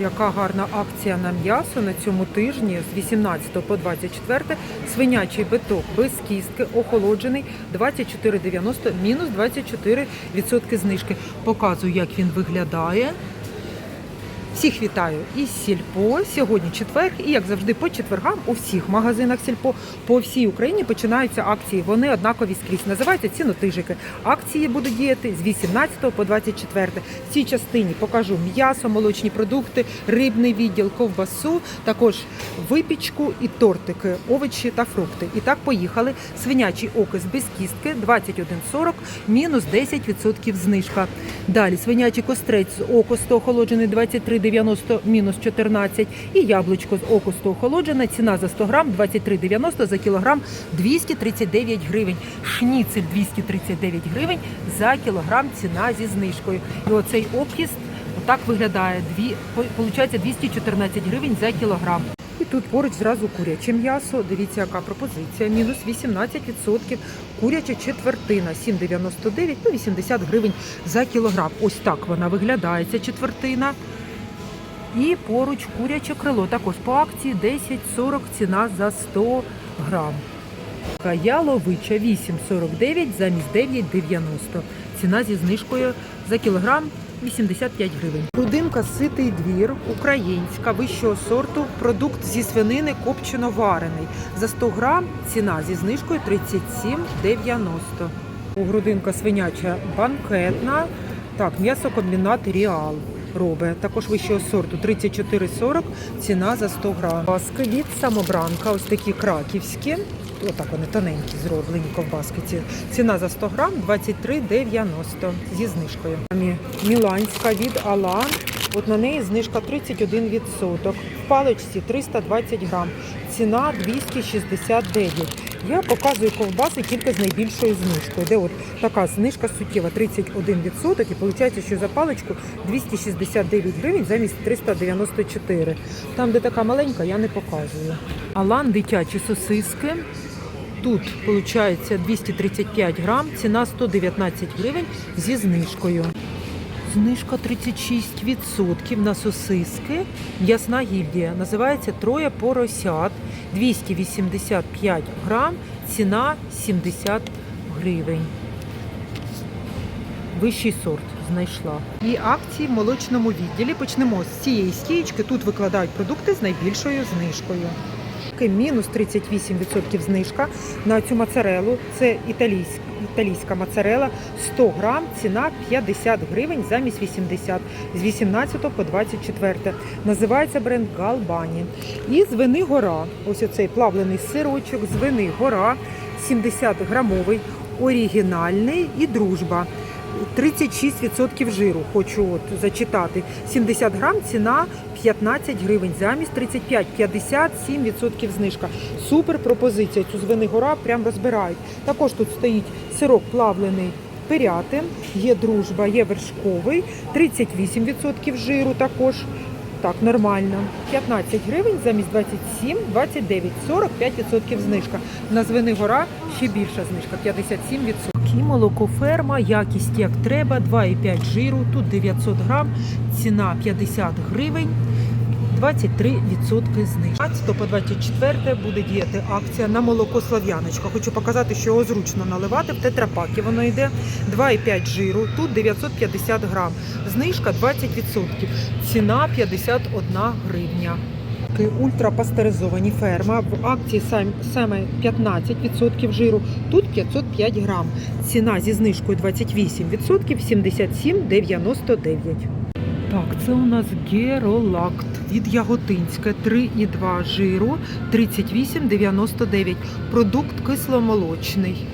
Яка гарна акція на м'ясо на цьому тижні з 18 по 24. Свинячий биток без кістки, охолоджений 24,90, мінус 24% знижки. Показую, як він виглядає. Всіх вітаю із Сільпо. Сьогодні четвер, і як завжди, по четвергам у всіх магазинах Сільпо по всій Україні починаються акції. Вони однакові скрізь. Називаються цінотижики. Акції будуть діяти з 18 по 24. В цій частині покажу м'ясо, молочні продукти, рибний відділ, ковбасу, також випічку і тортики, овочі та фрукти. І так поїхали. Свинячий окис без кістки 21,40, мінус 10% знижка. Далі свинячий кострець з окосту охолоджений 23,90, мінус 14. І яблучко з окосту охолоджене. Ціна за 100 грам 23,90 за кілограм 239 гривень. Шніцель 239 гривень за кілограм ціна зі знижкою. І оцей окіст отак виглядає. Дві, по- получається 214 гривень за кілограм. І тут поруч зразу куряче м'ясо. Дивіться, яка пропозиція. Мінус 18%. Куряча четвертина 7,99, ну 80 гривень за кілограм. Ось так вона виглядає, ця четвертина. І поруч куряче крило. Також по акції 10,40 ціна за 100 грам. Яловича 8,49 замість 9,90. Ціна зі знижкою за кілограм 85 гривень. Рудинка ситий двір, українська, вищого сорту, продукт зі свинини копчено варений. За 100 грам ціна зі знижкою 37,90. У грудинка свиняча банкетна. Так, м'ясокомбінат Ріал робить. Також вищого сорту 34,40, ціна за 100 грам. Ковбаски від самобранка, ось такі краківські. Отак вони тоненькі зроблені ковбаски. Ці. Ціна за 100 грам 23,90 зі знижкою. Міланська від Алан. От на неї знижка 31%. В паличці 320 грам. Ціна 269. Я показую ковбаси тільки з найбільшою знижкою. Де от така знижка суттєва 31%. І виходить, що за паличку 269 гривень замість 394. Там, де така маленька, я не показую. Алан дитячі сосиски. Тут виходить 235 грам, ціна 119 гривень зі знижкою. Знижка 36% на сосиски. М'ясна гільдія. Називається троє поросят. 285 грам, ціна 70 гривень. Вищий сорт знайшла. І акції в молочному відділі. Почнемо з цієї стієчки. Тут викладають продукти з найбільшою знижкою. Мінус 38% знижка на цю моцарелу. Це італійська, італійська моцарела. 100 грам, ціна 50 гривень замість 80 з 18 по 24. Називається бренд Галбані. І звини гора. Ось оцей плавлений сирочок звини гора 70 грамовий, оригінальний і дружба. 36% жиру, хочу от зачитати. 70 грам ціна 15 гривень, замість 35, 57% знижка. Супер пропозиція. Цю звини гора прям розбирають. Також тут стоїть сирок плавлений пирятин, є дружба, є вершковий, 38% жиру також. Так, нормально. 15 гривень замість 27, 29, 45% знижка. На звини гора ще більша знижка, 57%. І молокоферма, якість як треба, 2,5 жиру, тут 900 грам, ціна 50 гривень. 23% знижка. 15 по 24 буде діяти акція на молоко Слав'яночка. Хочу показати, що його зручно наливати. В тетрапакі воно йде 2,5 жиру, тут 950 грам. Знижка 20%. Ціна 51 гривня. Ультрапастеризовані ферма. В акції саме 15% жиру, тут 505 грам. Ціна зі знижкою 28%, 77,99. Так, це у нас геролакт від Яготинська 3,2 жиру 38,99. Продукт кисломолочний.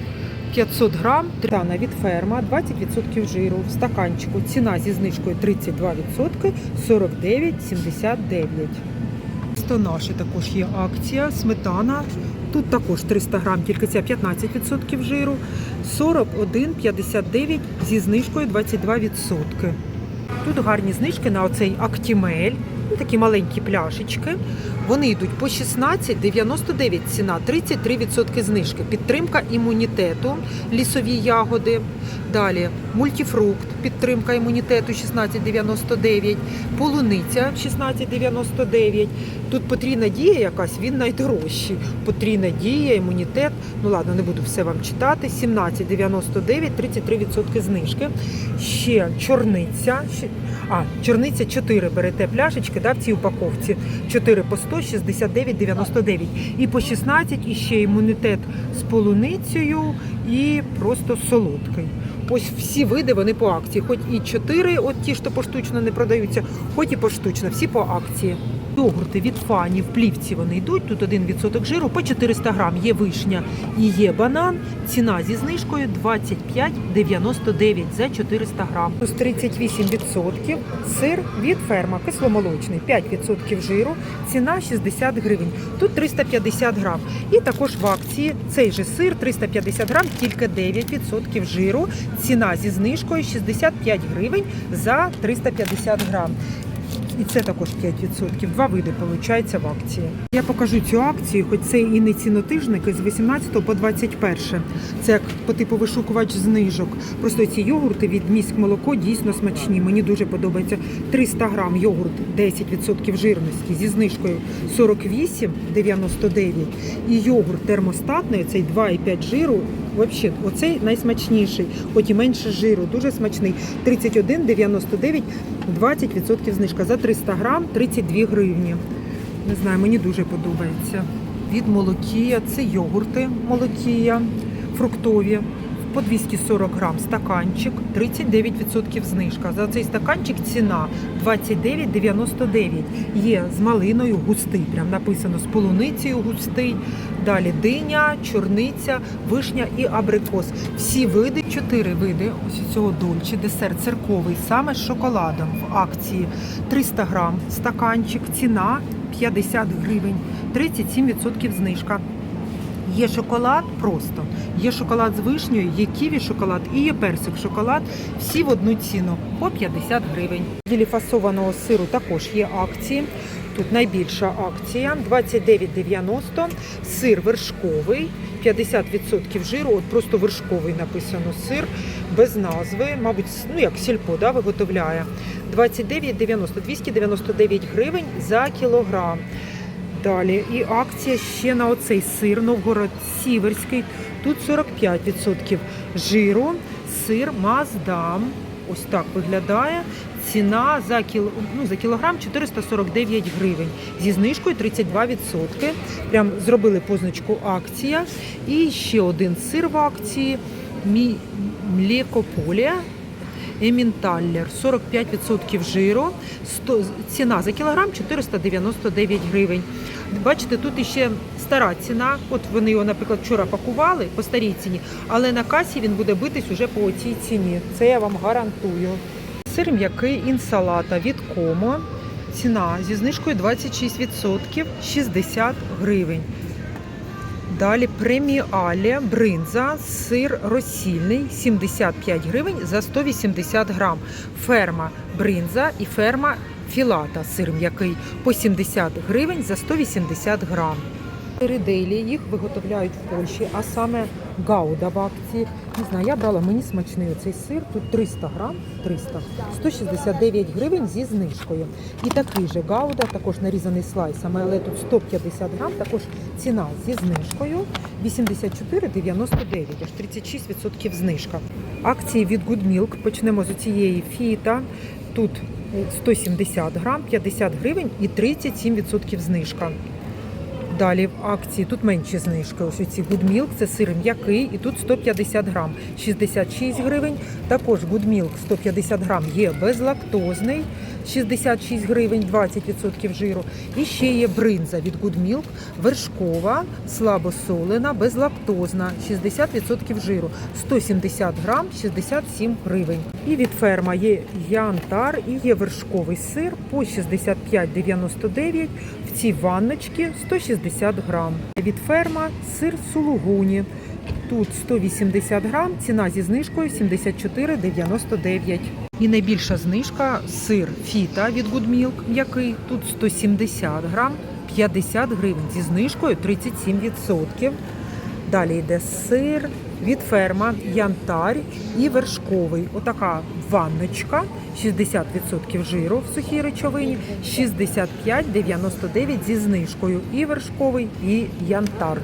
500 грам, тана від ферма, 20% жиру в стаканчику. Ціна зі знижкою 32%, 49,79. То також є акція, сметана. Тут також 300 грам, тільки ця 15% жиру, 41,59 зі знижкою 22%. Тут гарні знижки на оцей Актімель такі маленькі пляшечки. Вони йдуть по 16,99 ціна, 33% знижки. Підтримка імунітету, лісові ягоди. Далі мультифрукт, підтримка імунітету 16,99, полуниця 16,99. Тут потрійна дія якась, він найдорожчий. Потрійна дія, імунітет. Ну ладно, не буду все вам читати. 17,99, 33% знижки. Ще чорниця. А, чорниця 4 берете пляшечки да, в цій упаковці. 4 по 100, 69,99. І по 16 і ще імунітет з полуницею і просто солодкий. Ось всі види вони по акції. Хоч і 4, от ті, що поштучно не продаються, хоч і поштучно, всі по акції. Йогурти від фані в плівці вони йдуть. Тут 1% жиру по 400 грам. Є вишня і є банан. Ціна зі знижкою 25,99 за 400 грам. Плюс 38% сир від ферма, кисломолочний, 5% жиру, ціна 60 гривень. Тут 350 грам. І також в акції цей же сир 350 грам, тільки 9% жиру. Ціна зі знижкою 65 гривень за 350 грам. І це також 5%. Два види виходить в акції. Я покажу цю акцію, хоч це і не цінотижники з 18 по 21. Це як по типу вишукувач знижок. Просто ці йогурти від міськ молоко дійсно смачні. Мені дуже подобається. 300 грам йогурт, 10% жирності зі знижкою 48,99. І йогурт термостатний, цей 2,5 жиру. Взагалі, оцей найсмачніший, хоч і менше жиру, дуже смачний. 31,99, 20% знижка. За 300 грам 32 гривні. Не знаю, мені дуже подобається. Від молокія, це йогурти молокія, фруктові. По 240 грам стаканчик, 39% знижка. За цей стаканчик ціна 29,99. Є з малиною густий, прям написано з полуницею густий. Далі диня, чорниця, вишня і абрикос. Всі види, чотири види ось цього дольче, десерт цирковий, саме з шоколадом в акції. 300 грам стаканчик, ціна 50 гривень, 37% знижка. Є шоколад просто, є шоколад з вишнею, є ківі шоколад і є персик шоколад. Всі в одну ціну по 50 гривень. Ділі фасованого сиру також є акції. Тут найбільша акція 29,90. Сир вершковий, 50% жиру. От просто вершковий написано сир без назви. Мабуть, ну як сільпо да, виготовляє. 29,90, 299 гривень за кілограм. Далі і акція ще на оцей сир Новгород Сіверський. Тут 45% жиру, сир Маздам. Ось так виглядає. Ціна за, кіл... ну, за кілограм 449 гривень. Зі знижкою 32%. Прям зробили позначку акція. І ще один сир в акції. Мі... Млекополія. Емінталлер 45% жиру, 100, ціна за кілограм 499 гривень. Бачите, тут іще стара ціна. От вони його, наприклад, вчора пакували по старій ціні, але на касі він буде битись уже по цій ціні. Це я вам гарантую. Сир м'який інсалата від Комо. Ціна зі знижкою 26%, 60 гривень. Далі преміалія, бринза, сир розсільний 75 гривень за 180 грам. Ферма бринза і ферма філата, сир м'який по 70 гривень за 180 грам. Сири їх виготовляють в Польщі, а саме Гауда в акції. Не знаю, я брала мені смачний оцей сир. Тут 300 грам, 300, 169 гривень зі знижкою. І такий же Гауда, також нарізаний слайсами, але тут 150 грам, також ціна зі знижкою 84,99, аж 36% знижка. Акції від Good Milk. Почнемо з цієї фіта. Тут е, 170 грам, 50 гривень і 37% знижка. Далі в акції тут менші знижки. Ось ці Good Milk, це сир м'який, і тут 150 грам, 66 гривень. Також Good Milk 150 грам є безлактозний, 66 гривень, 20% жиру. І ще є бринза від Good Milk, вершкова, слабосолена, безлактозна, 60% жиру, 170 грам, 67 гривень. І від ферма є янтар і є вершковий сир по 65,99. В цій ванночці 160 грам. Від ферма сир сулугуні Тут 180 грам, ціна зі знижкою 74,99. І найбільша знижка сир фіта від Good Milk, м'який. Тут 170 грам, 50 гривень зі знижкою 37%. Далі йде сир від ферма, янтарь і вершковий. Отака ванночка, 60% жиру в сухій речовині, 65,99 зі знижкою. І вершковий, і янтар.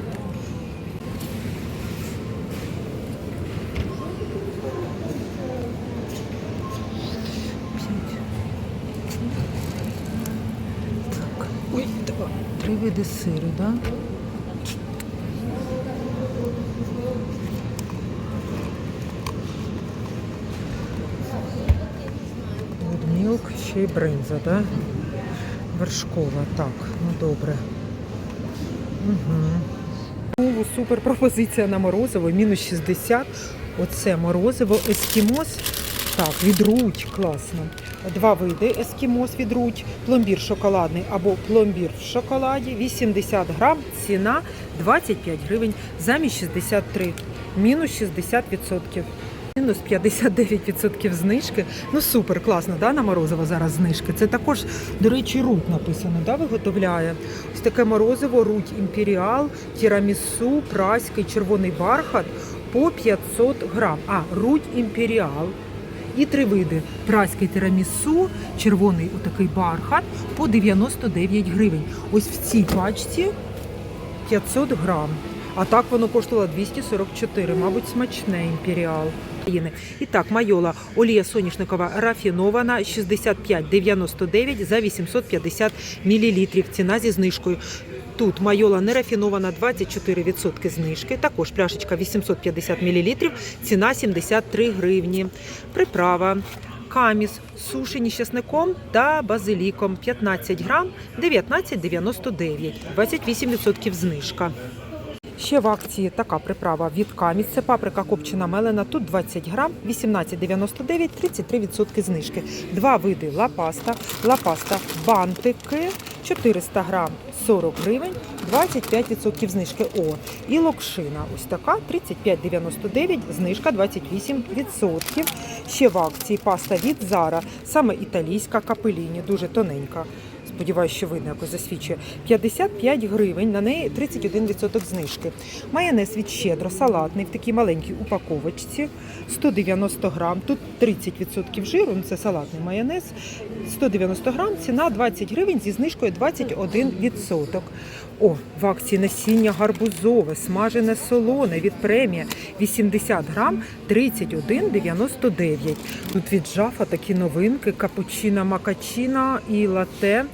Так, ой, два, три види сиру, да? Мілк, ще й бринза, да? Вершкова, так, ну добре. Угу. Супер пропозиція на морозиво, мінус 60. Оце морозиво ескімос. Так, від Руть, класно. Два види ескімос від Руть, пломбір шоколадний або пломбір в шоколаді, 80 грам, ціна 25 гривень, замість 63, мінус 60%. Мінус 59% знижки. Ну супер, класно, да, на морозиво зараз знижки. Це також, до речі, руть написано, да, виготовляє. Ось таке морозиво, руть імперіал, тірамісу, праський, червоний бархат по 500 грам. А, руть імперіал. І три види: праський тирамісу, червоний отакий бархат по 99 гривень. Ось в цій пачці 500 грам. А так воно коштувало 244, мабуть, смачне імперіал. І так, майола, олія соняшникова рафінована 65,99 за 850 мл. Ціна зі знижкою. Тут майола нерафінована 24% знижки. Також пляшечка 850 мл, ціна 73 гривні. Приправа. Каміс сушені з чесником та базиліком 15 грам 19,99, 28% знижка. Ще в акції така приправа від Каміс. Це паприка копчена мелена. Тут 20 грам, 18,99, 33% знижки. Два види лапаста. Лапаста бантики 400 грам 40 гривень, 25% знижки. О, і локшина. Ось така 35,99, знижка 28%. Ще в акції паста від Зара, саме італійська капеліні, дуже тоненька. Сподіваюся, що видно, якось засвідчує. 55 гривень, на неї 31% знижки. Майонез від щедро, салатний в такій маленькій упаковочці. 190 грам. Тут 30% жиру, ну це салатний майонез. 190 грам, ціна 20 гривень зі знижкою 21%. О, в акції насіння гарбузове, смажене солоне від премія 80 грам 31,99. Тут від жафа такі новинки, капучино, макачино і лате.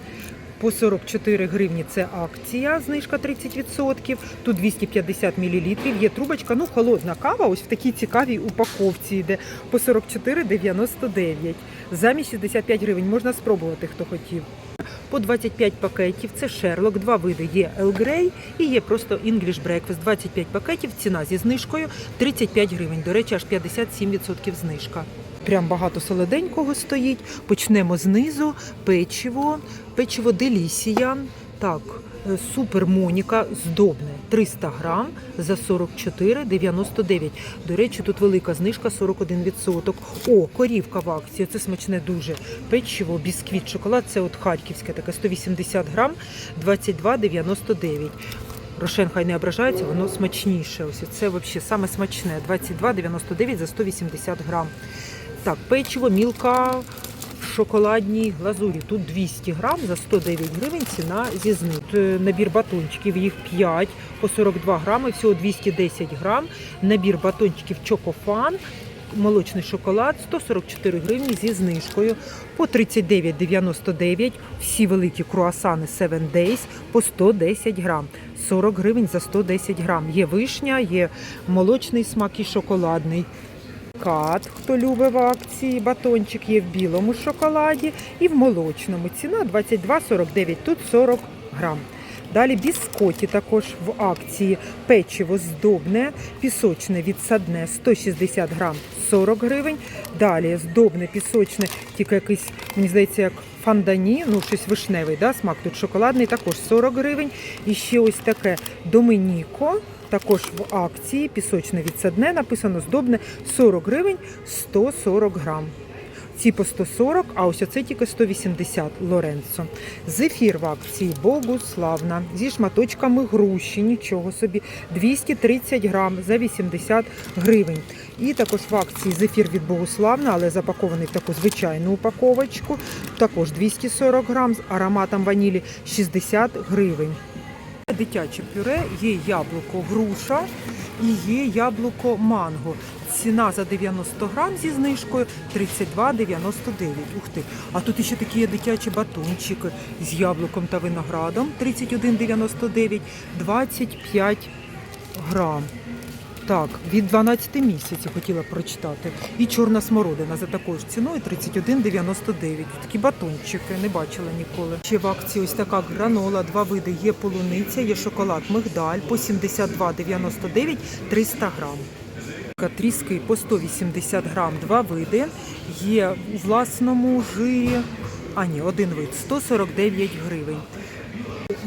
По 44 гривні це акція, знижка 30%. Тут 250 мл. Є трубочка, ну холодна кава, ось в такій цікавій упаковці йде по 44,99. Замість 65 гривень можна спробувати, хто хотів. По 25 пакетів це Шерлок, два види. Є Earl Grey і є просто English Breakfast. 25 пакетів, ціна зі знижкою 35 гривень. До речі, аж 57% знижка. Прям багато солоденького стоїть. Почнемо знизу. Печиво, печиво Делісія. Так, е, супер Моніка здобне 300 грам за 44,99. До речі, тут велика знижка 41%. О, корівка в акції. Це смачне дуже. Печиво, бісквіт, шоколад. Це от харківське, таке 180 грам, 22,99. Рошен хай не ображається, воно смачніше. Ось це взагалі саме смачне. 22,99 за 180 грам. Так, печиво, мілка в шоколадній глазурі. Тут 200 грам за 109 гривень ціна зі знижкою. Е, Набір батончиків, їх 5 по 42 грами, всього 210 грам. Набір батончиків Чокофан. Молочний шоколад 144 гривні зі знижкою по 39,99. Всі великі круасани 7 Days по 110 грам. 40 гривень за 110 грам. Є вишня, є молочний смак і шоколадний. Кат, хто любить в акції, батончик є в білому шоколаді і в молочному. Ціна 22,49, тут 40 грам. Далі біскоті також в акції. Печиво здобне, пісочне від садне 160 грам 40 гривень. Далі здобне пісочне, тільки якийсь, мені здається, як фандані, ну щось вишневий, да, смак тут шоколадний, також 40 гривень. І ще ось таке Доминіко, також в акції, пісочне відсадне, написано здобне 40 гривень 140 грам. Ці по 140, а ось оце тільки 180 Лоренцо. Зефір в акції Богуславна зі шматочками груші, нічого собі, 230 грам за 80 гривень. І також в акції зефір від Богуславна, але запакований в таку звичайну упаковочку, також 240 грам з ароматом ванілі 60 гривень. Дитяче пюре є яблуко груша і є яблуко манго. Ціна за 90 грам зі знижкою 32,99. Ух ти. А тут ще такі є дитячі батончики з яблуком та виноградом 31,99, 25 грам. Так, від 12 місяців хотіла прочитати. І чорна смородина за такою ж ціною 31,99. Такі батончики не бачила ніколи. Ще в акції ось така гранола, два види. Є полуниця, є шоколад, мигдаль по 72,99 300 грам. Тріски по 180 грам, два види. Є у власному жирі, а ні, один вид 149 гривень.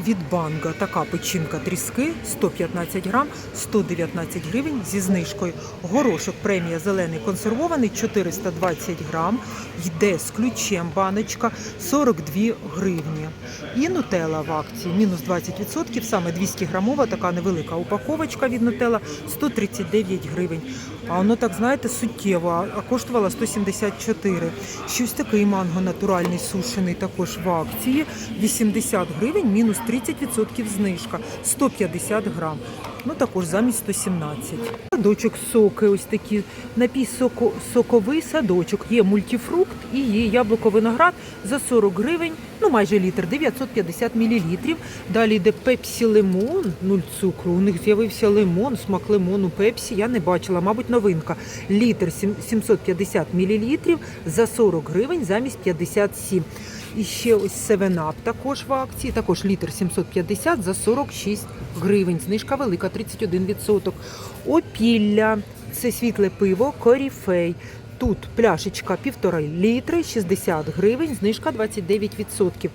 Від банга така печінка тріски 115 грам, 119 гривень зі знижкою. Горошок премія зелений консервований 420 грам. Йде з ключем баночка 42 гривні. І нутела в акції мінус 20%, саме 200 грамова, така невелика упаковочка від нутела 139 гривень. А воно так, знаєте, суттєво, а коштувала 174. Щось такий манго натуральний сушений також в акції. 80 гривень, мінус 30% знижка, 150 грам. Ну також замість 117. Садочок соки, ось такі напій соко, садочок. Є мультифрукт і є яблуко виноград за 40 гривень, ну майже літр, 950 мл. Далі йде пепсі лимон, нуль цукру. У них з'явився лимон, смак лимону пепсі. Я не бачила, мабуть, новинка. Літр сім- 750 мл за 40 гривень замість 57. І ще ось 7-Up також в акції, також літр 750 за 46 гривень. Знижка велика, 31%. Опілля, це світле пиво, коріфей. Тут пляшечка 1,5 літри, 60 гривень, знижка 29%.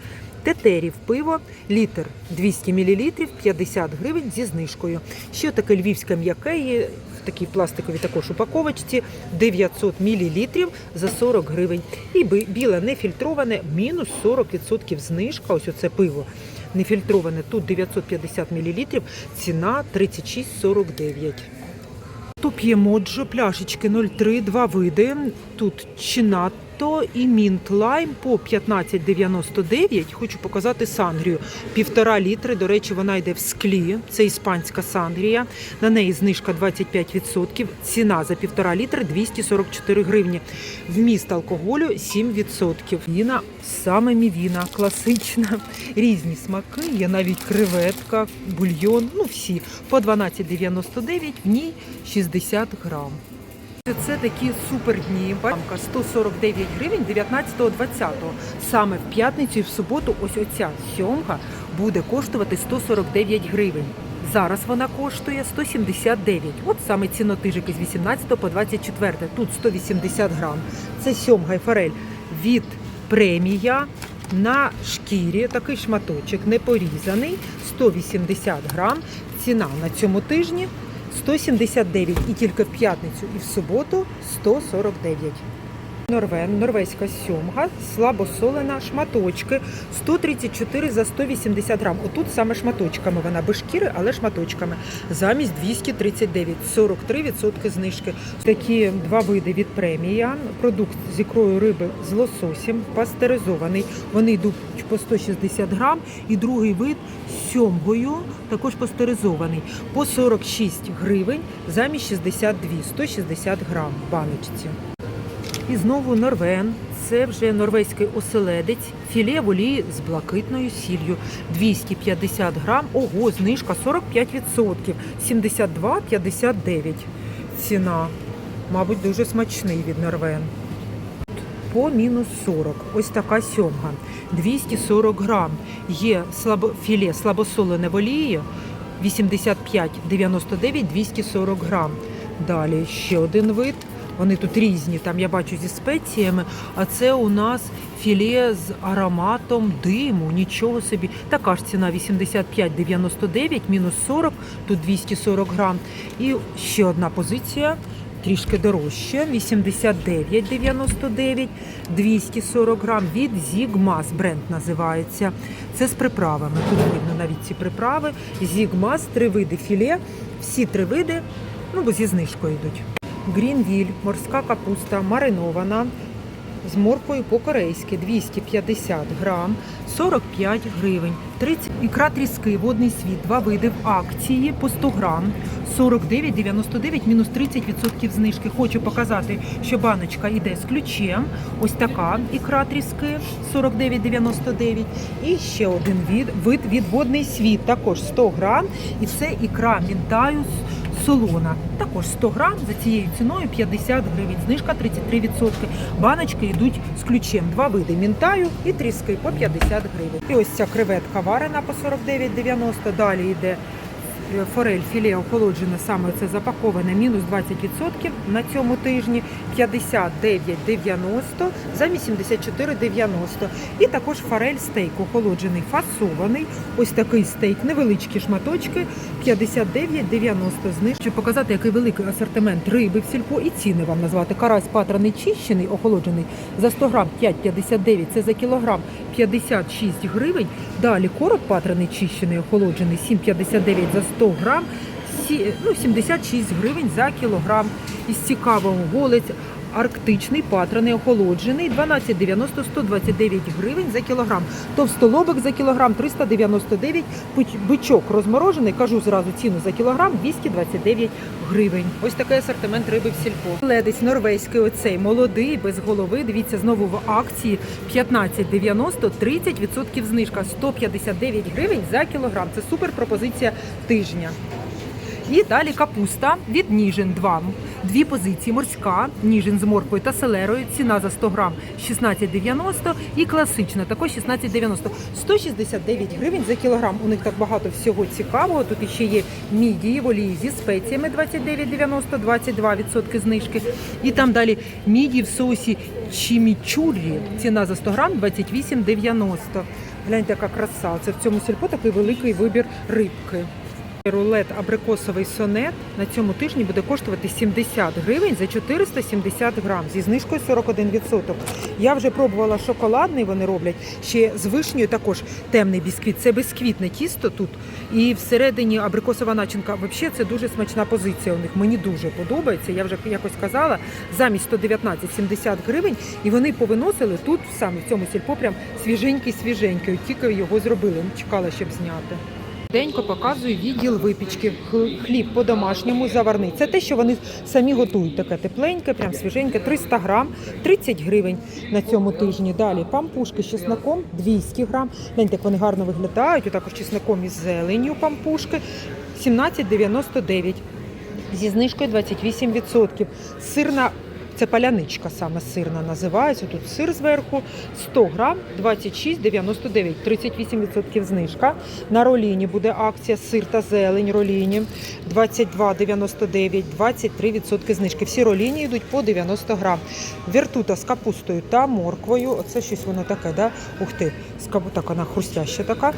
Тетерів пиво, літр 200 мл, 50 гривень зі знижкою. Ще таке львівське м'яке є в такій пластиковій також упаковочці 900 мл за 40 гривень. І біле нефільтроване мінус 40% знижка. Ось оце пиво нефільтроване. Тут 950 мл, ціна 36,49. Тут є моджо, пляшечки 0,3, два види. Тут чинато і мінт лайм по 15,99. Хочу показати сангрію. Півтора літри. До речі, вона йде в склі. Це іспанська сангрія. На неї знижка 25%. Ціна за півтора літри 244 гривні. Вміст алкоголю 7%. Віна саме мівіна, класична. Різні смаки. Є навіть креветка, бульйон. Ну всі по 12,99. В ній 60 грам. Це такі супердні. Банка 149 гривень 19-20. Саме в п'ятницю і в суботу ось оця сьомга буде коштувати 149 гривень. Зараз вона коштує 179. От саме цінотижики з 18 по 24. Тут 180 грам. Це сьомга і форель від премія на шкірі. Такий шматочок не порізаний. 180 грам. Ціна на цьому тижні 179 і тільки в п'ятницю і в суботу 149. Норвен, норвезька сьомга, слабосолена, шматочки 134 за 180 грам. Отут саме шматочками вона без шкіри, але шматочками. Замість 239, 43% знижки. Такі два види від премія. Продукт з ікрою риби з лососем, пастеризований. Вони йдуть по 160 грам. І другий вид з сьомгою, також пастеризований, по 46 гривень замість 62, 160 грам в баночці. І знову норвен. Це вже норвезький оселедець, філе в олії з блакитною сіллю. 250 грам. Ого, знижка 45%. 72,59 ціна. Мабуть, дуже смачний від норвен. По мінус 40. Ось така сьомга. 240 грам. Є філе слабосолене в олії 85,99 240 грам. Далі ще один вид Вони тут різні, там я бачу зі спеціями. А це у нас філе з ароматом диму. Нічого собі. Така ж ціна 85,99, мінус 40, тут 240 грам. І ще одна позиція. Трішки дорожче, 89,99, 240 грам від Зігмас бренд називається. Це з приправами. Тут видно навіть ці приправи. Зігмас, три види філе, всі три види, ну бо зі знижкою йдуть. Грінвіль, морська капуста, маринована. З морквою по-корейськи 250 грам, 45 гривень. 30 ікра тріски, водний світ, два види в акції по 100 грам, 49,99, мінус 30% знижки. Хочу показати, що баночка йде з ключем. Ось така ікра тріски 49,99. І ще один від, вид від водний світ, також 100 грам. І це ікра мінтаю солона. Також 100 грам за цією ціною 50 гривень. Знижка 33%. Баночки йдуть з ключем. Два види мінтаю і тріски по 50 гривень. І ось ця креветка варена по 49,90. Далі йде форель філе охолоджена, саме це запаковане, мінус 20% на цьому тижні 59,90 замість 74,90. І також форель стейк охолоджений, фасований. Ось такий стейк, невеличкі шматочки 59,90 зниж. Щоб показати, який великий асортимент риби в сільпо і ціни вам назвати. Карась патраний чищений, охолоджений за 100 грам 5,59, це за кілограм 56 гривень. Далі короб патрений чищений, охолоджений 7,59 за 100 грам. Ну, 76 гривень за кілограм. Із цікавого голець арктичний патраний охолоджений 12,90 129 гривень за кілограм. Товстолобик за кілограм 399, бичок розморожений, кажу зразу ціну за кілограм 229 гривень. Ось такий асортимент риби в сільпо. Ледесь норвезький оцей молодий, без голови. Дивіться знову в акції 15,90, 30% знижка 159 гривень за кілограм. Це супер пропозиція тижня. І далі капуста від Ніжин 2. Дві позиції морська, ніжин з морквою та селерою. Ціна за 100 грам 16,90 і класична також 16,90. 169 гривень за кілограм. У них так багато всього цікавого. Тут іще є мідії в олії зі спеціями 29,90, 22% знижки. І там далі мідії в соусі чімічуррі. Ціна за 100 грам 28,90. Гляньте, яка краса. Це в цьому сільпо такий великий вибір рибки. Рулет абрикосовий сонет на цьому тижні буде коштувати 70 гривень за 470 грам зі знижкою 41%. Я вже пробувала шоколадний, вони роблять ще з вишнею також темний бісквіт. Це безквітне тісто тут. І всередині абрикосова начинка. Взагалі це дуже смачна позиція у них. Мені дуже подобається. Я вже якось казала. Замість 119,70 гривень. І вони повиносили тут саме в цьому сільпо прям свіженький, свіженький. Тільки його зробили. Чекала, щоб зняти. Денько показую відділ випічки. Хліб по-домашньому заварний. Це те, що вони самі готують. Таке тепленьке, прям свіженьке, 300 грам, 30 гривень на цьому тижні. Далі пампушки з чесноком 200 грам. Гляньте, як вони гарно виглядають. Отакож чесноком із зеленню пампушки 17,99. Зі знижкою 28%. Сирна це паляничка саме сирна називається. Тут сир зверху 100 грам 26,99, 38% знижка. На роліні буде акція сир та зелень роліні 22,99, 23% знижки. Всі роліні йдуть по 90 грам. Вертута з капустою та морквою. Оце щось воно таке, да? Ух ти, так вона хрустяща така.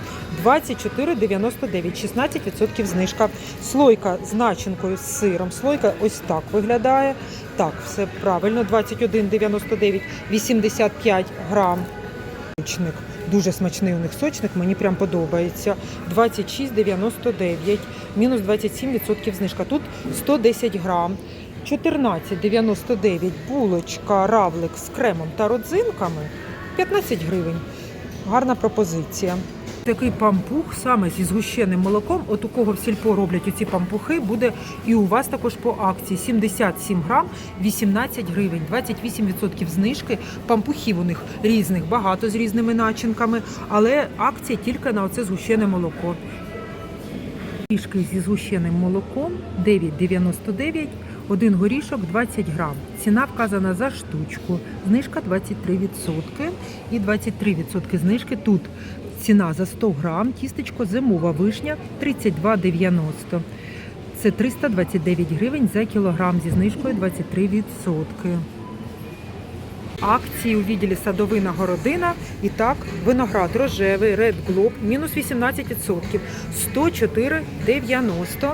24,99, 16% знижка. Слойка з начинкою з сиром. Слойка ось так виглядає. Так, все правильно. 21,99, 85 грам. Сочник. Дуже смачний у них сочник, мені прям подобається. 26,99, мінус 27% знижка. Тут 110 грам. 14,99 булочка, равлик з кремом та родзинками. 15 гривень. Гарна пропозиція. Такий пампух саме зі згущеним молоком. От у кого в сільпо роблять оці пампухи, буде і у вас також по акції 77 грам, 18 гривень, 28% знижки. Пампухів у них різних, багато з різними начинками, але акція тільки на оце згущене молоко. Горішки зі згущеним молоком 9,99, один горішок 20 грам. Ціна вказана за штучку. Знижка 23% і 23% знижки тут. Ціна за 100 грам, тістечко зимова вишня 32,90. Це 329 гривень за кілограм зі знижкою 23%. Акції у відділі садовина городина. І так, виноград рожевий, Red Globe, мінус 18%, 104,90.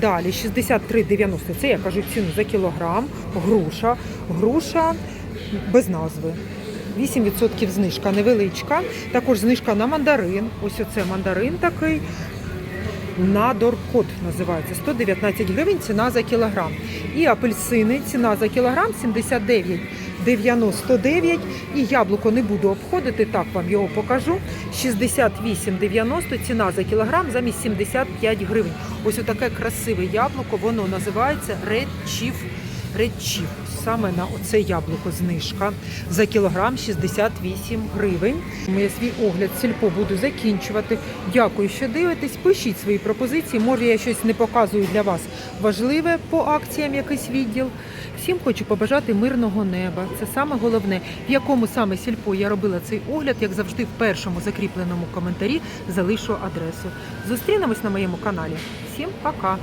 Далі 63,90. Це я кажу ціну за кілограм. Груша. Груша без назви. 8% знижка невеличка. Також знижка на мандарин. Ось оце мандарин такий. Надоркот називається 119 гривень ціна за кілограм. І апельсини ціна за кілограм 79,99. І яблуко не буду обходити, так вам його покажу. 68,90 ціна за кілограм замість 75 гривень. Ось отаке красиве яблуко, воно називається Red Chief. Саме на оце яблуко знижка за кілограм 68 гривень. Я свій огляд сільпо буду закінчувати. Дякую, що дивитесь. Пишіть свої пропозиції. Може, я щось не показую для вас важливе по акціям, якийсь відділ. Всім хочу побажати мирного неба. Це саме головне. В якому саме сільпо я робила цей огляд, як завжди, в першому закріпленому коментарі залишу адресу. Зустрінемось на моєму каналі. Всім пока!